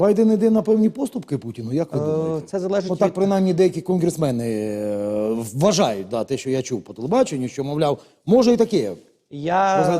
Байден іде на певні поступки Путіну, як ви Е, думаєте? Це залежить Отак, так від принаймні деякі конгресмени е, вважають, да, те, що я чув по телебаченню, що, мовляв, може і таке. Я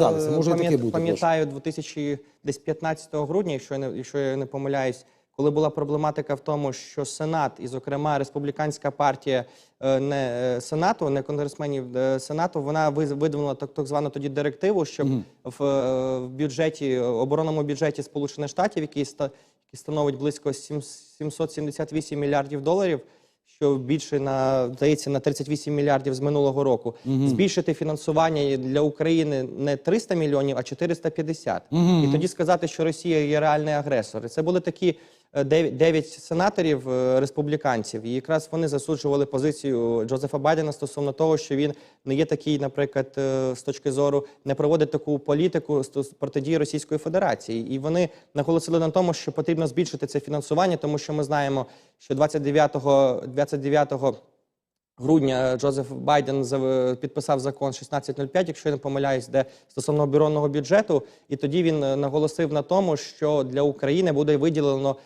пам'ятаю 2015 грудня, якщо я не якщо я не помиляюсь, коли була проблематика в тому, що Сенат, і, зокрема, республіканська партія е, не е, Сенату, не конгресменів е, Сенату, вона видвинула так, так звану тоді директиву, щоб в, е, в бюджеті оборонному бюджеті Сполучених Штатів, який ста який становить близько сім- 778 мільярдів доларів. Що більше на здається на 38 мільярдів з минулого року, збільшити фінансування для України не 300 мільйонів, а 450. І тоді сказати, що Росія є реальний агресор. І Це були такі е, дев'ять сенаторів е, республіканців, і якраз вони засуджували позицію Джозефа Байдена стосовно того, що він не є такий, наприклад, е, з точки зору не проводить таку політику протидії Російської Федерації. І вони наголосили на тому, що потрібно збільшити це фінансування, тому що ми знаємо, що 29 29 грудня Джозеф Байден підписав закон 1605, якщо я не помиляюсь, де стосовно оборонного бюджету, і тоді він наголосив на тому, що для України буде виділено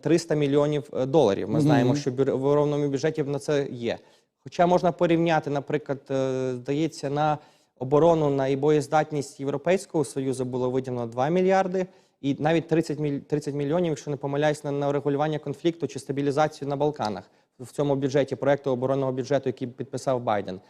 300 мільйонів е, доларів. Ми знаємо, що в оборонному бюджеті на це є. Хоча можна порівняти, наприклад, е, здається, на оборону на і боєздатність Європейського союзу було виділено 2 мільярди. І навіть 30, міль- 30 мільйонів, якщо не помиляюсь, на, на регулювання конфлікту чи стабілізацію на Балканах в цьому бюджеті, проекту оборонного бюджету, який підписав Байден.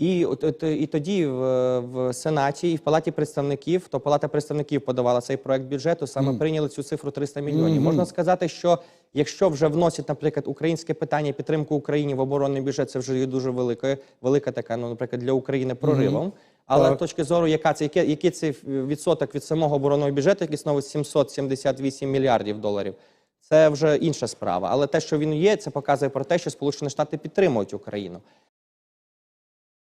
І, от, і тоді в, в Сенаті і в Палаті представників, то Палата представників подавала цей проект бюджету, саме прийняли цю цифру 300 мільйонів. Можна сказати, що якщо вже вносять, наприклад, українське питання підтримку Україні в оборонний бюджет, це вже є дуже велика, велика така, ну, наприклад, для України проривом. Але Так. з точки зору, яка це яке, який це відсоток від самого оборонного бюджету, який становить 778 мільярдів доларів. Це вже інша справа. Але те, що він є, це показує про те, що Сполучені Штати підтримують Україну.